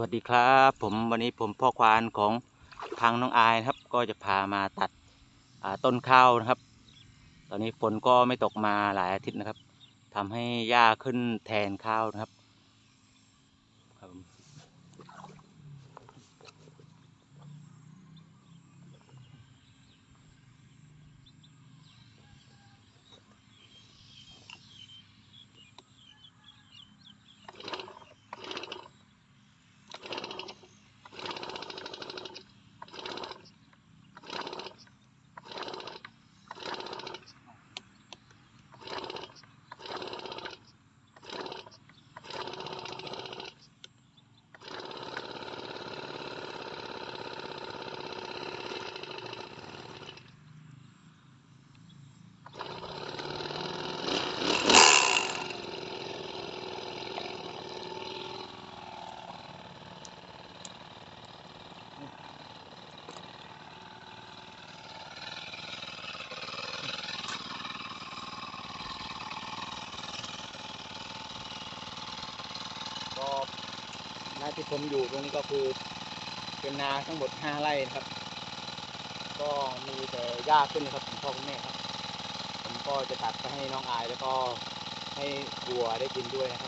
วัสดีครับ ผมวันนี้ผมพ่อควานของทางน้องอายนะครับ ก็จะพามาตัดต้นข้าวนะครับ ตอนนี้ฝนก็ไม่ตกมาหลายอาทิตย์นะครับทำให้หญ้าขึ้นแทนข้าวนะครับ ที่ผมอยู่ตรงนี้ก็คือเป็นนาทั้งหมดห้าไร่นะครับ ก็มีแต่หญ้าขึ้นนะครับคุณพ่อคุณแม่ครับ ผมก็จะตัดไปให้น้องอายแล้วก็ให้วัวได้กินด้วยนะครับ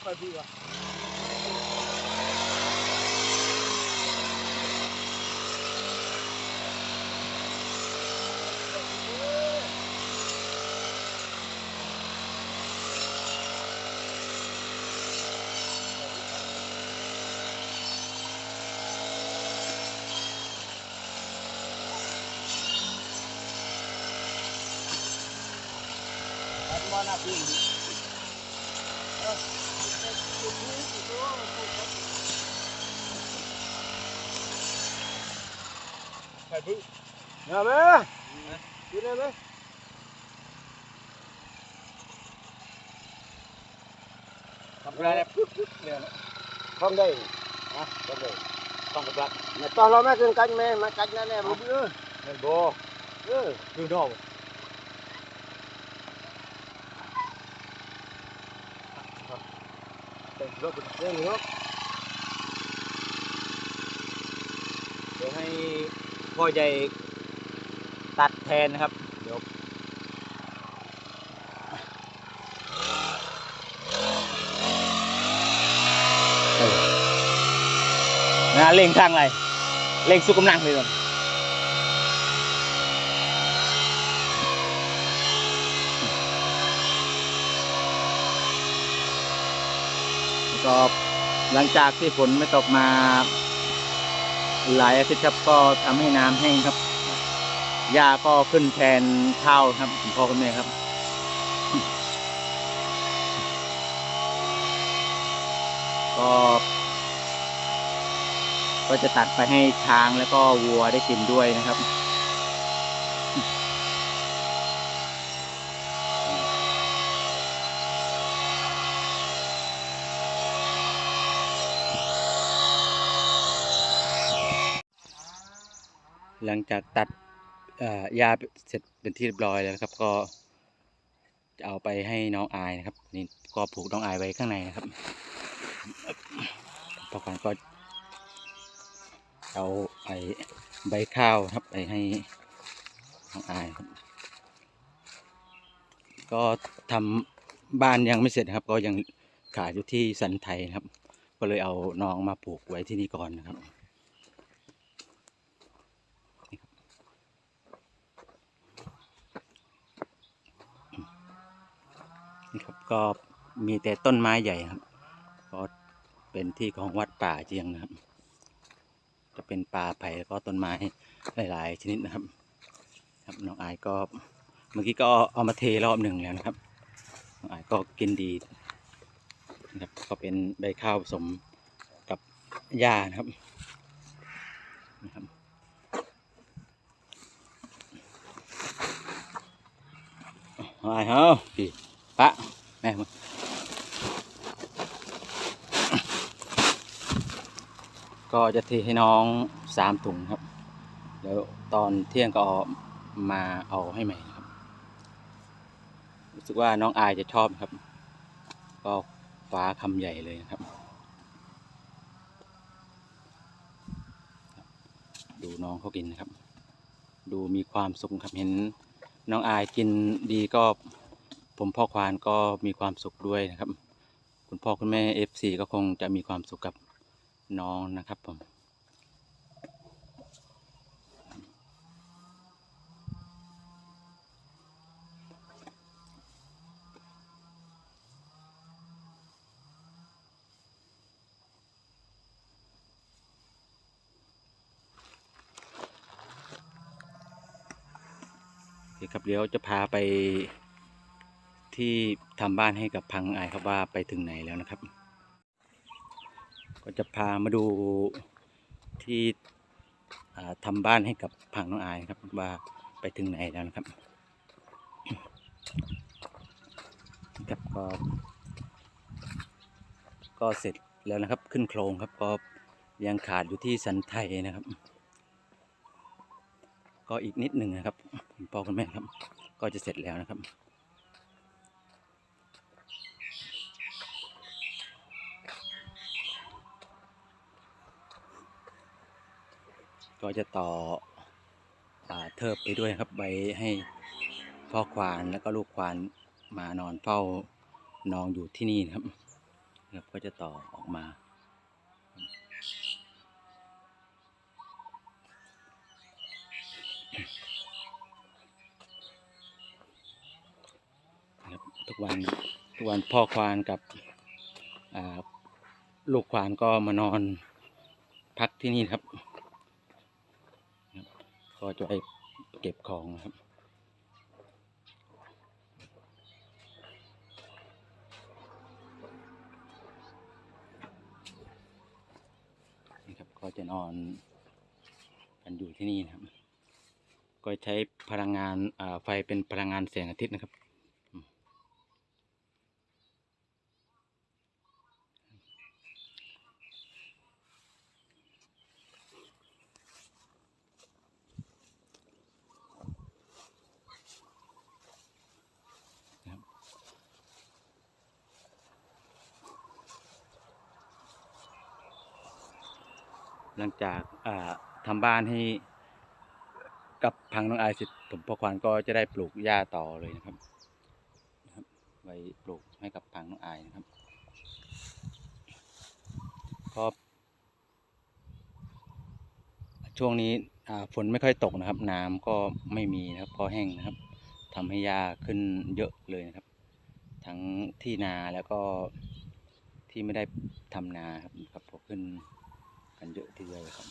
เอาไปพี่วะ ตัดมาหน้าพี่ใส่พึ่ง Nhà mẹ Đi lên đấy ทำอะไรปุ๊บปุ๊บเลยนะ Không đây นะก็เลยต้องกระดับ Nhà to lo mẹ cưng canh mẹ Mẹ canh ra nè một bữa เงินโบ Ừ คือ นอก Đây rớt được Đây nữa เดี๋ยวให้พ่อใหญ่ตัดแทนนะครับ เดี๋ยวนะเล่งทางไรเล่งสุกกำลังเลยก่อน ก็หลังจากที่ฝนไม่ตกมาหลายอาทิตย์ครับก็ทำให้น้ำแห้งครับหญ้าก็ขึ้นแทนข้าวครับคุณพ่อคุณแม่ครับ ก็ก็จะตัดไปให้ช้างแล้วก็วัวได้กินด้วยนะครับ หลังจากตัดเอ่อหญ้าเสร็จเป็นที่เรียบร้อยแล้วครับ ก็จะเอาไปให้น้องอายนะครับ นี่ก็ผูกน้องอายไว้ข้างในนะครับพอก่อนก็เอาไอใบข้าวครับไปให้น้องอายครับ ก็ทำบ้านยังไม่เสร็จครับ ก็ยังขาดอยู่ที่สันไทยครับ ก็เลยเอาน้องมาปลูกไว้ที่นี่ก่อนนะครับ นี่ครับก็มีแต่ต้นไม้ใหญ่ครับก็เป็นที่ของวัดป่าเจียงนะครับ จะเป็นป่าไผ่แล้วก็ต้นไม้หลาย ๆ ชนิดนะครับ ครับน้องอายก็เมื่อกี้ก็เอามาเทรอบหนึ่งแล้วนะครับน้องอายก็กินดีนะครับก็เป็นใบข้าวผสมกับหญ้านะครับนะครับน้องอายเฮ้าพี่ ปะแม่มาก็จะเทให้น้องสามถุงครับ เดี๋ยวตอนเที่ยงก็มาเอาให้ใหม่ครับ รู้สึกว่าน้องอายจะชอบครับ ก็ฟ้าคำใหญ่เลยนะครับ ดูน้องเขากินนะครับ ดูมีความสุขครับเห็นน้องอายกินดีก็ ผมพ่อควานก็มีความสุขด้วยนะครับ คุณพ่อคุณแม่เอฟซีก็คงจะมีความสุขกับน้องนะครับผมครับเดี๋ยวจะพาไป ที่ทำบ้านให้กับพังอายครับว่าไปถึงไหนแล้วนะครับ ก็จะพามาดูที่อ่าทำบ้านให้กับพังน้องอายครับว่าไปถึงไหนแล้วนะครับครับก็ก็เสร็จแล้วนะครับขึ้นโครงครับก็ยังขาดอยู่ที่สันไทยนะครับ ก็อีกนิดหนึ่งนะครับพ่อคุณแม่ครับ ก็จะเสร็จแล้วนะครับ ก็จะต่ออเทิบไปด้วยครับไว้ให้พ่อควานแล้วก็ลูกควานมานอนเฝ้านอนอยู่ที่นี่นะครับครับก็จะต่อออกมา ทุกวันทุกวันพ่อควานกับลูกควานก็มานอนพักที่นี่ครับ ก็จะไปเก็บของนะครับนี่ครับก็จะนอนกันอยู่ที่นี่นะครับ ก็ใช้พลังงานอ่าไฟเป็นพลังงานแสงอาทิตย์นะครับ หลังจากอ่าทำบ้านให้กับพังน้องอายเสร็จผมพ่อควานก็จะได้ปลูกหญ้าต่อเลยนะครับไว้ปลูกให้กับพังน้องอายนะครับก็ช่วงนี้ฝนไม่ค่อยตกนะครับ น้ำก็ไม่มีนะครับก็แห้งนะครับทำให้หญ้าขึ้นเยอะเลยนะครับ ทั้งที่นาแล้วก็ที่ไม่ได้ทำนาครับครับพอขึ้น กันเยอะทีเดียวเลยครับ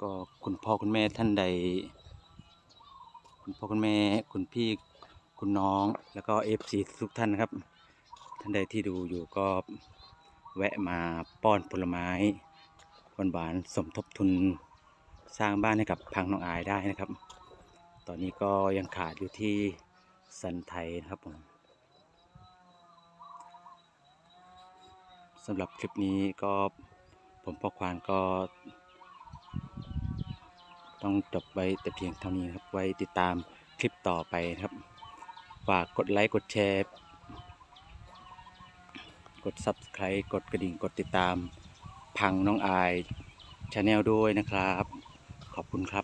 ก็คุณพ่อคุณแม่ท่านใด คุณพ่อคุณแม่คุณพี่คุณน้องแล้วก็เอฟซีทุกท่านนะครับ ท่านใดที่ดูอยู่ก็แวะมาป้อนผลไม้หวานๆสมทบทุนสร้างบ้านให้กับพังน้องอายได้นะครับ ตอนนี้ก็ยังขาดอยู่ที่สันไทยนะครับผมสำหรับคลิปนี้ก็ผมพ่อควานก็ ต้องจบไว้แต่เพียงเท่านี้ครับ ไว้ติดตามคลิปต่อไปครับ ฝากกดไลค์กดแชร์ กด Subscribe กดกระดิ่งกดติดตาม พังน้องอายชาแนลด้วยนะครับ ขอบคุณครับ